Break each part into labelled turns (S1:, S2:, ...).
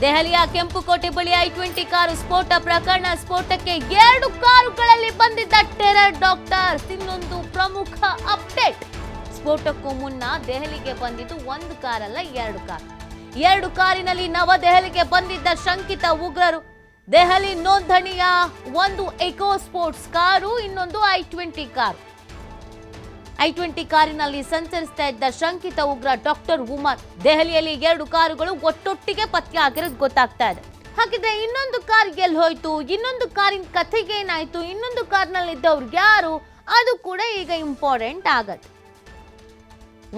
S1: ದೆಹಲಿಯ ಕೆಂಪುಕೋಟೆ ಬಳಿ I twenty car ಸ್ಫೋಟ ಪ್ರಕರಣ ಸ್ಫೋಟಕ್ಕೆ ಎರಡು ಕಾರುಗಳಲ್ಲಿ ಬಂದಿದ್ದ ಟೆರರ್ ಡಾಕ್ಟರ್. ಇನ್ನೊಂದು ಪ್ರಮುಖ ಅಪ್ಡೇಟ್. ಸ್ಫೋಟಕ್ಕೂ ಮುನ್ನ ದೆಹಲಿಗೆ ಬಂದಿದ್ದು ಒಂದು ಕಾರಲ್ಲ, ಎರಡು ಕಾರ್. ಎರಡು ಕಾರಿನಲ್ಲಿ ನವದೆಹಲಿಗೆ ಬಂದಿದ್ದ ಶಂಕಿತ ಉಗ್ರರು. ದೆಹಲಿ ನೋಂದಣಿಯ ಒಂದು ಎಕೋ ಸ್ಪೋರ್ಟ್ಸ್ ಕಾರು, ಇನ್ನೊಂದು i twenty car. I twenty ಕಾರಿನಲ್ಲಿ ಸಂಚರಿಸ್ತಾ ಇದ್ದ ಶಂಕಿತ ಉಗ್ರ ಡಾಕ್ಟರ್ ಉಮರ್, ದೆಹಲಿಯಲ್ಲಿ ಎರಡು ಕಾರುಗಳು ಒಟ್ಟೊಟ್ಟಿಗೆ ಪತ್ತೆ ಆಗಿರೋದು ಗೊತ್ತಾಗ್ತಾ ಇದೆ. ಹಾಗಿದ್ರೆ ಇನ್ನೊಂದು ಕಾರ್ ಎಲ್ಲಿ ಹೋಯ್ತು? ಇನ್ನೊಂದು ಕಾರಿನ ಕಥೆಗೆ ಏನಾಯ್ತು? ಇನ್ನೊಂದು ಕಾರ್ನಲ್ಲಿ ಇದ್ದವ್ರು ಯಾರು? ಅದು ಕೂಡ ಈಗ ಇಂಪಾರ್ಟೆಂಟ್ ಆಗತ್ತೆ.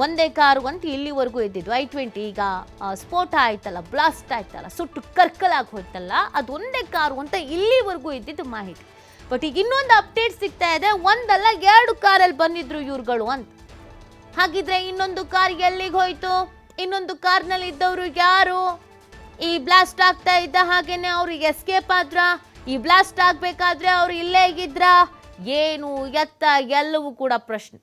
S1: ಒಂದೇ ಕಾರು ಅಂತ ಇಲ್ಲಿವರೆಗೂ ಇದ್ದಿದ್ದು ಐ ಟ್ವೆಂಟಿ ಈಗ ಸ್ಫೋಟ ಆಯ್ತಲ್ಲ ಬ್ಲಾಸ್ಟ್ ಆಯ್ತಲ್ಲ, ಸುಟ್ಟು ಕರ್ಕಲಾಗಿ ಹೋಯ್ತಲ್ಲ, ಅದು ಒಂದೇ ಕಾರು ಅಂತ ಇಲ್ಲಿವರೆಗೂ ಇದ್ದಿದ್ದು ಮಾಹಿತಿ. ಬಟ್ ಈಗ ಇನ್ನೊಂದು ಅಪ್ಡೇಟ್ ಸಿಗ್ತಾ ಇದೆ. ಒಂದಲ್ಲ ಎರಡು ಕಾರಲ್ಲಿ ಬಂದಿದ್ರು ಇವ್ರುಗಳು ಅಂತ. ಹಾಗಿದ್ರೆ ಇನ್ನೊಂದು ಕಾರ್ ಎಲ್ಲಿಗೆ ಹೋಯ್ತು? ಇನ್ನೊಂದು ಕಾರ್ನಲ್ಲಿ ಇದ್ದವರು ಯಾರು? ಈ ಬ್ಲಾಸ್ಟ್ ಆಗ್ತಾ ಇದ್ದ ಹಾಗೇನೆ ಅವ್ರಿಗೆ ಎಸ್ಕೇಪ್ ಆದ್ರ? ಈ ಬ್ಲಾಸ್ಟ್ ಆಗ್ಬೇಕಾದ್ರೆ ಅವ್ರು ಇಲ್ಲೇ ಇದ್ರ? ಏನು ಎತ್ತ ಎಲ್ಲವೂ ಕೂಡ ಪ್ರಶ್ನೆ.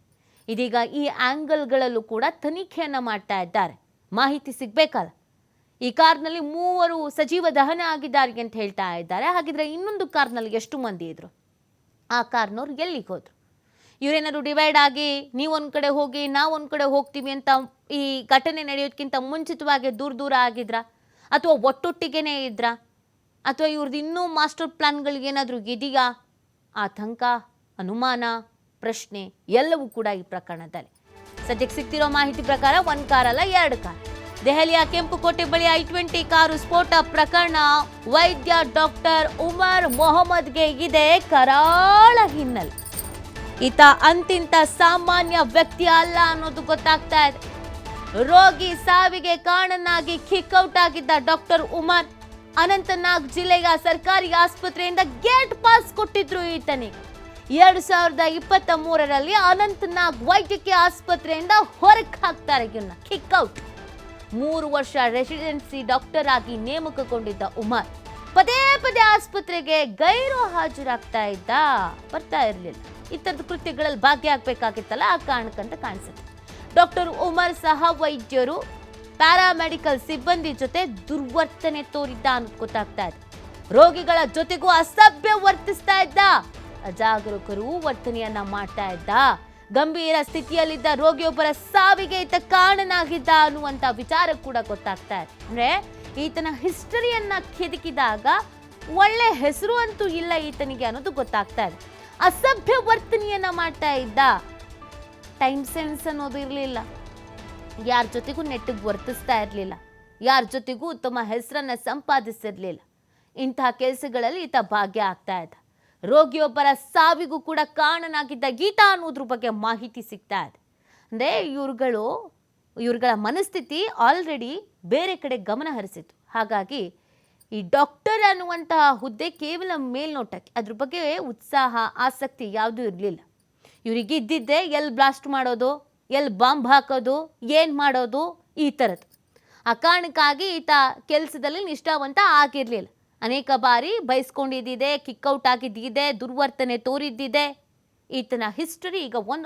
S1: ಇದೀಗ ಈ ಆಂಗಲ್ಗಳಲ್ಲೂ ಕೂಡ ತನಿಖೆಯನ್ನ ಮಾಡ್ತಾ ಇದ್ದಾರೆ. ಮಾಹಿತಿ ಸಿಗ್ಬೇಕಲ್ಲ? ಈ ಕಾರ್ನಲ್ಲಿ ಮೂವರು ಸಜೀವ ದಹನ ಆಗಿದ್ದಾರೆ ಅಂತ ಹೇಳ್ತಾ ಇದ್ದಾರೆ. ಹಾಗಿದ್ರೆ ಇನ್ನೊಂದು ಕಾರ್ನಲ್ಲಿ ಎಷ್ಟು ಮಂದಿ ಇದ್ರು? ಆ ಕಾರ್ನವ್ರು ಎಲ್ಲಿಗೆ ಹೋದ್ರು? ಇವರೇನಾದ್ರು ಡಿವೈಡ್ ಆಗಿ ನೀವೊಂದು ಕಡೆ ಹೋಗಿ, ನಾವು ಒಂದು ಕಡೆ ಹೋಗ್ತೀವಿ ಅಂತ ಈ ಘಟನೆ ನಡೆಯೋದಕ್ಕಿಂತ ಮುಂಚಿತವಾಗಿ ದೂರ ದೂರ ಆಗಿದ್ರಾ? ಅಥವಾ ಒಟ್ಟೊಟ್ಟಿಗೆನೇ ಇದ್ರಾ? ಅಥವಾ ಇವ್ರದ್ದು ಇನ್ನೂ ಮಾಸ್ಟರ್ ಪ್ಲಾನ್ಗಳಿಗೇನಾದರೂ ಇದೆಯಾ? ಆತಂಕ, ಅನುಮಾನ, ಪ್ರಶ್ನೆ ಎಲ್ಲವೂ ಕೂಡ ಈ ಪ್ರಕರಣದಲ್ಲಿ. ಸದ್ಯಕ್ಕೆ ಸಿಗ್ತಿರೋ ಮಾಹಿತಿ ಪ್ರಕಾರ ಒಂದು ಕಾರಲ್ಲ, ಎರಡು ಕಾರ್. ದೆಹಲಿಯ ಕೆಂಪುಕೋಟೆ ಬಳಿ ಐ ಟ್ವೆಂಟಿ ಕಾರು ಸ್ಫೋಟ ಪ್ರಕರಣ. ವೈದ್ಯ ಡಾಕ್ಟರ್ ಉಮರ್ ಮೊಹಮ್ಮದ್ಗೆ ಇದೆ ಕರಾಳ ಹಿನ್ನೆಲೆ. ಈತ ಅಂತಿಂತ ಸಾಮಾನ್ಯ ವ್ಯಕ್ತಿ ಅಲ್ಲ ಅನ್ನೋದು ಗೊತ್ತಾಗ್ತಾ ಇದೆ. ರೋಗಿ ಸಾವಿಗೆ ಕಾರಣನಾಗಿ ಕಿಕ್ಔಟ್ ಆಗಿದ್ದ ಡಾಕ್ಟರ್ ಉಮರ್ ಅನಂತನಾಗ್ ಜಿಲ್ಲೆಯ ಸರ್ಕಾರಿ ಆಸ್ಪತ್ರೆಯಿಂದ ಗೇಟ್ ಪಾಸ್ ಕೊಟ್ಟಿದ್ರು ಈತನಿಗೆ. ಎರಡು ಸಾವಿರದ ಇಪ್ಪತ್ತ ಮೂರರಲ್ಲಿ ಅನಂತನಾಗ್ ವೈದ್ಯಕೀಯ ಆಸ್ಪತ್ರೆಯಿಂದ ಹೊರಗೆ ಹಾಕ್ತಾರೆ ಇವನ್ನ ಕಿಕ್ಔಟ್. ಮೂರು ವರ್ಷ ರೆಸಿಡೆನ್ಸಿ ಡಾಕ್ಟರ್ ಆಗಿ ನೇಮಕಗೊಂಡಿದ್ದ ಉಮರ್. ಪದೇ ಪದೇ ಆಸ್ಪತ್ರೆಗೆ ಗೈರು ಹಾಜರಾಗ್ತಾ ಇದ್ದ, ಬರ್ತಾ ಇರಲಿಲ್ಲ. ಈ ಥರದ ಕೃತ್ಯಗಳಲ್ಲಿ ಭಾಗಿಯಾಗಬೇಕಾಗಿತ್ತಲ್ಲ, ಆ ಕಾರಣಕ್ಕಂತ ಕಾಣಿಸುತ್ತೆ. ಡಾಕ್ಟರ್ ಉಮರ್ ಸಹ ವೈದ್ಯರು ಪ್ಯಾರಾಮೆಡಿಕಲ್ ಸಿಬ್ಬಂದಿ ಜೊತೆ ದುರ್ವರ್ತನೆ ತೋರಿದ್ದ ಅನ್ನೋದು ಗೊತ್ತಾಗ್ತಾ ಇದೆ. ರೋಗಿಗಳ ಜೊತೆಗೂ ಅಸಭ್ಯ ವರ್ತಿಸ್ತಾ ಇದ್ದ, ಅಜಾಗರೂಕರು ವರ್ತನೆಯನ್ನ ಮಾಡ್ತಾ ಇದ್ದ. ಗಂಭೀರ ಸ್ಥಿತಿಯಲ್ಲಿದ್ದ ರೋಗಿಯೊಬ್ಬರ ಸಾವಿಗೆ ಈತ ಕಾರಣನಾಗಿದ್ದ ಅನ್ನುವಂತ ವಿಚಾರ ಕೂಡ ಗೊತ್ತಾಗ್ತಾ ಇದೆ. ಅಂದ್ರೆ ಈತನ ಹಿಸ್ಟರಿಯನ್ನ ಕೆದಕಿದಾಗ ಒಳ್ಳೆ ಹೆಸರು ಅಂತೂ ಇಲ್ಲ ಈತನಿಗೆ ಅನ್ನೋದು ಗೊತ್ತಾಗ್ತಾ ಇದೆ. ಅಸಭ್ಯ ವರ್ತನೆಯನ್ನ ಮಾಡ್ತಾ ಇದ್ದ ಟೈಮ್ ಸೆನ್ಸ್ ಅನ್ನೋದು ಇರಲಿಲ್ಲ. ಯಾರ ಜೊತೆಗೂ ನೆಟ್ಟಿಗೆ ವರ್ತಿಸ್ತಾ ಇರಲಿಲ್ಲ. ಯಾರ ಜೊತೆಗೂ ತಮ್ಮ ಹೆಸರನ್ನ ಸಂಪಾದಿಸಿರ್ಲಿಲ್ಲ. ಇಂತಹ ಕೆಲಸಗಳಲ್ಲಿ ಈತ ಭಾಗ್ಯ ಆಗ್ತಾ ಇದ್ದ. ರೋಗಿಯೊಬ್ಬರ ಸಾವಿಗೂ ಕೂಡ ಕಾರಣನಾಗಿದ್ದ ಗೀತಾ ಅನ್ನೋದ್ರ ಬಗ್ಗೆ ಮಾಹಿತಿ ಸಿಗ್ತಾ ಇದೆ. ಅಂದರೆ ಇವ್ರುಗಳು, ಇವ್ರುಗಳ ಮನಸ್ಥಿತಿ ಆಲ್ರೆಡಿ ಬೇರೆ ಕಡೆ ಗಮನ ಹರಿಸಿತ್ತು. ಹಾಗಾಗಿ ಈ ಡಾಕ್ಟರ್ ಅನ್ನುವಂತಹ ಹುದ್ದೆ ಕೇವಲ ಮೇಲ್ನೋಟಕ್ಕೆ, ಅದ್ರ ಬಗ್ಗೆ ಉತ್ಸಾಹ, ಆಸಕ್ತಿ ಯಾವುದೂ ಇರಲಿಲ್ಲ. ಇವರಿಗೆ ಇದ್ದಿದ್ದೆ ಎಲ್ಲಿ ಬ್ಲಾಸ್ಟ್ ಮಾಡೋದು ಎಲ್ಲಿ ಬಾಂಬ್ ಹಾಕೋದು, ಏನು ಮಾಡೋದು ಈ ಥರದ್ದು. ಆ ಕಾರಣಕ್ಕಾಗಿ ಈತ ಕೆಲಸದಲ್ಲಿ ನಿಷ್ಠಾವಂತ ಆಗಿರಲಿಲ್ಲ. ಅನೇಕ ಬಾರಿ ಬಯಸ್ಕೊಂಡಿದ್ದಿದೆ ಕಿಕ್ಔಟ್ ಆಗಿದ್ದಿದೆ ದುರ್ವರ್ತನೆ ತೋರಿದ್ದಿದೆ. ಈತನ ಹಿಸ್ಟರಿ ಈಗ ಒಂದು